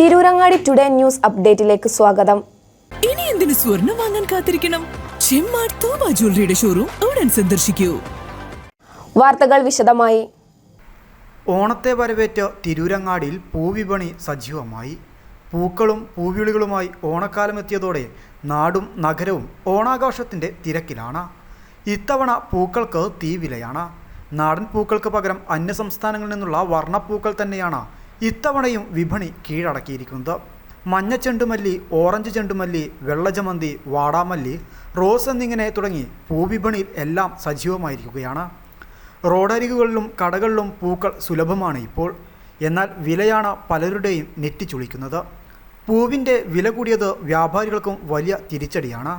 Tirurangadi today news അപ്ഡേറ്റിലേക്ക് സ്വാഗതം. ഇനി എന്തിനു സ്വർണം വാങ്ങാൻ കാത്തിരിക്കണം? ചെമ്മാട് തോമ ജ്വല്ലറിയുടെ ഷോറൂം ഉടൻ സന്ദർശിക്കൂ. വാർത്തകൾ വിശദമായി. ഓണത്തെ വരവേറ്റ തിരൂരങ്ങാടിയിൽ പൂവിപണി സജീവമായി. പൂക്കളും പൂവിളികളുമായി ഓണക്കാലമെത്തിയതോടെ നാടും നഗരവും ഓണാഘോഷത്തിന്റെ തിരക്കിലാണ്. ഇത്തവണ പൂക്കൾക്ക് തീവിലയാണ് നാടൻ പൂക്കൾക്ക് പകരം അന്യസംസ്ഥാനങ്ങളിൽ നിന്നുള്ള വർണപ്പൂക്കൾ തന്നെയാണ് ഇത്തവണയും വിപണി കീഴടക്കിയിരിക്കുന്നത്. മഞ്ഞ ചെണ്ടുമല്ലി ഓറഞ്ച് ചെണ്ടുമല്ലി വെള്ളജമന്തി വാടാമല്ലി റോസ് എന്നിങ്ങനെ തുടങ്ങി പൂവിപണിയിൽ എല്ലാം സജീവമായിരിക്കുകയാണ്. റോഡരികുകളിലും കടകളിലും പൂക്കൾ സുലഭമാണ് ഇപ്പോൾ. എന്നാൽ വിലയാണ് പലരുടെയും നെറ്റിച്ചുളിക്കുന്നത് പൂവിന്റെ വില കൂടിയത് വ്യാപാരികൾക്കും വലിയ തിരിച്ചടിയാണ്.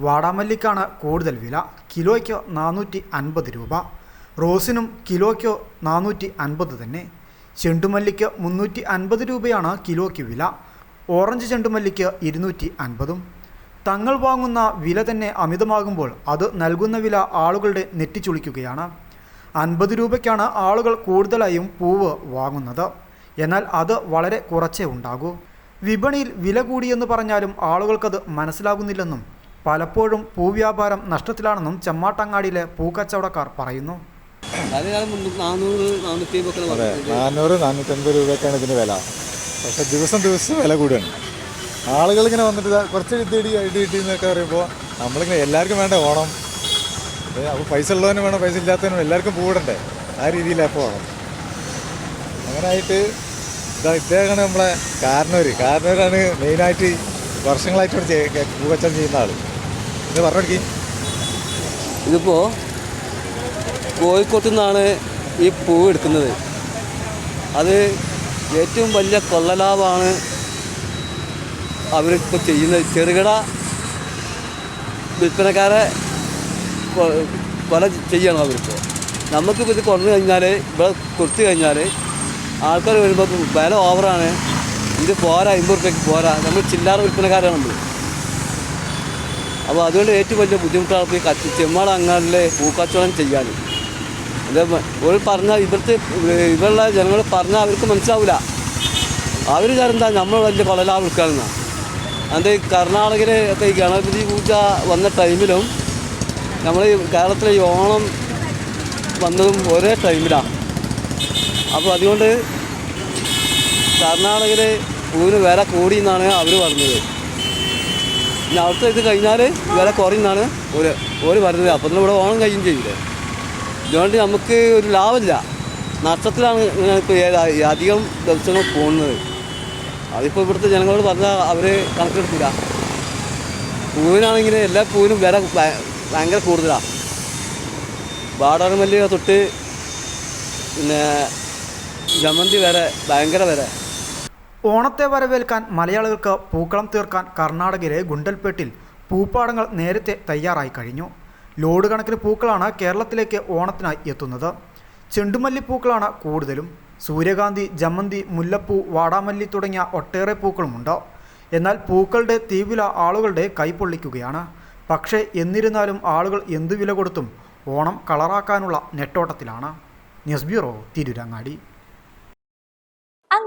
വാടാമല്ലിക്കാണ് കൂടുതൽ വില. കിലോയ്ക്ക് നാനൂറ്റി അൻപത് രൂപ. റോസിനും കിലോയ്ക്ക് നാനൂറ്റി അൻപത് തന്നെ. ചെണ്ടുമല്ലിക്ക് മുന്നൂറ്റി അൻപത് രൂപയാണ് കിലോയ്ക്ക് വില. ഓറഞ്ച് ചെണ്ടുമല്ലിക്ക് ഇരുന്നൂറ്റി അൻപതും. തങ്ങൾ വാങ്ങുന്ന വില തന്നെ അമിതമാകുമ്പോൾ അത് നൽകുന്ന വില ആളുകളുടെ നെറ്റിച്ചുളിക്കുകയാണ്. അൻപത് രൂപയ്ക്കാണ് ആളുകൾ കൂടുതലായും പൂവ് വാങ്ങുന്നത്. എന്നാൽ അത് വളരെ കുറച്ചേ ഉണ്ടാകൂ. വിപണിയിൽ വില കൂടിയെന്ന് പറഞ്ഞാലും ആളുകൾക്കത് മനസ്സിലാകുന്നില്ലെന്നും പലപ്പോഴും പൂവ്യാപാരം നഷ്ടത്തിലാണെന്നും ചെമ്മാട്ടങ്ങാടിയിലെ പൂക്കച്ചവടക്കാർ പറയുന്നു. അത് നാനൂറ് നാനൂറ്റൻപത് രൂപയൊക്കെയാണ് ഇതിന് വില. പക്ഷെ ദിവസം ദിവസം വില കൂടുകയാണ്. ആളുകൾ ഇങ്ങനെ വന്നിട്ട് കുറച്ച് ഇടി ഇടി ഇടി എന്നൊക്കെ പറയുമ്പോൾ നമ്മളിങ്ങനെ എല്ലാവർക്കും വേണ്ട ഓണം? അപ്പോൾ പൈസ ഉള്ളവനും വേണം പൈസ ഇല്ലാത്തവനും എല്ലാവർക്കും പൂവിടണ്ടേ ആ രീതിയിലാണ് ഇപ്പോൾ ഓണം. അങ്ങനെ ആയിട്ട് ഇതാ ഇദ്ദേഹമാണ് നമ്മളെ കാരണവർ കാരണവരാണ് മെയിനായിട്ട് വർഷങ്ങളായിട്ട് ഇവിടെ പൂവച്ചം ചെയ്യുന്ന ആൾ ഇത് പറഞ്ഞിടക്കി. ഇതിപ്പോൾ കോഴിക്കോട്ട് നിന്നാണ് ഈ പൂവ് എടുക്കുന്നത് അത് ഏറ്റവും വലിയ കൊള്ളലാഭമാണ് അവരിപ്പോൾ ചെയ്യുന്നത്. ചെറുകിട വിൽപ്പനക്കാരെ കൊല ചെയ്യണം അവരിപ്പോൾ നമുക്കിപ്പോൾ ഇത് കൊണ്ടു കഴിഞ്ഞാൽ ഇവിടെ കൊടുത്തു കഴിഞ്ഞാൽ ആൾക്കാർ വരുമ്പോൾ വില ഓവറാണ്. ഇത് പോരാ അമ്പത് റുപ്യക്ക് പോരാ. നമ്മൾ ചില്ലാറ വിൽപ്പനക്കാരാണ് നമ്മൾ അപ്പോൾ അതുകൊണ്ട് ഏറ്റവും വലിയ ബുദ്ധിമുട്ടാണ് ഈ കത്തി. ചെമ്മാട് അങ്ങാടിലെ പൂക്കച്ചവടം ചെയ്യാൻ. ഇത് ഇവർ പറഞ്ഞാൽ ഇവിടുത്തെ ഇവരുള്ള ജനങ്ങൾ പറഞ്ഞാൽ അവർക്ക് മനസ്സിലാവില്ല അവർ എന്താ? നമ്മൾ വലിയ വിൽക്കാണെന്നാണ് അത് കർണാടകയിൽ ഒക്കെ ഈ ഗണപതി പൂജ വന്ന ടൈമിലും നമ്മൾ കേരളത്തിലെ ഓണം വന്നതും ഒരേ ടൈമിലാണ് അപ്പോൾ അതുകൊണ്ട് കർണാടകയിൽ പൂവിന് വില കൂടി എന്നാണ് അവർ പറഞ്ഞത്. പിന്നെ അവിടുത്തെ ഇത് കഴിഞ്ഞാൽ വില കുറയുന്നാണ് ഒരു ഒരു പറഞ്ഞത്. അപ്പം ഇവിടെ ഓണം കഴിയും ചെയ്യില്ലേ ഇതുകൊണ്ട് നമുക്ക് ഒരു ലാഭമില്ല. നഷ്ടത്തിലാണ് ഇപ്പോൾ അധികം ദിവസങ്ങൾ പോകുന്നത്. അതിപ്പോൾ ഇവിടുത്തെ ജനങ്ങളോട് പറഞ്ഞാൽ അവർ കണക്കെടുക്കില്ല പൂവിനാണെങ്കിൽ എല്ലാ പൂവിനും വില ഭയ- ഭയങ്കര കൂടുതലാണ് വാടാറുമല്ലി തൊട്ട് പിന്നെ ജമന്തി വരെ ഭയങ്കര വില. ഓണത്തെ വരവേൽക്കാൻ മലയാളികൾക്ക് പൂക്കളം തീർക്കാൻ കർണാടകയിലെ ഗുണ്ടൽപേട്ടിൽ പൂപ്പാടങ്ങൾ നേരത്തെ തയ്യാറായി കഴിഞ്ഞു. ലോഡ് കണക്കിന് പൂക്കളാണ് കേരളത്തിലേക്ക് ഓണത്തിനായി എത്തുന്നത്. ചെണ്ടുമല്ലി പൂക്കളാണ് കൂടുതലും. സൂര്യകാന്തി ജമന്തി മുല്ലപ്പൂ വാടാമല്ലി തുടങ്ങിയ ഒട്ടേറെ പൂക്കളുമുണ്ട്. എന്നാൽ പൂക്കളുടെ തീവില ആളുകളുടെ കൈപൊള്ളിക്കുകയാണ്. പക്ഷേ എന്നിരുന്നാലും ആളുകൾ എന്തു വില കൊടുത്തും ഓണം കളറാക്കാനുള്ള നെട്ടോട്ടത്തിലാണ്. News bureau Tirurangadi.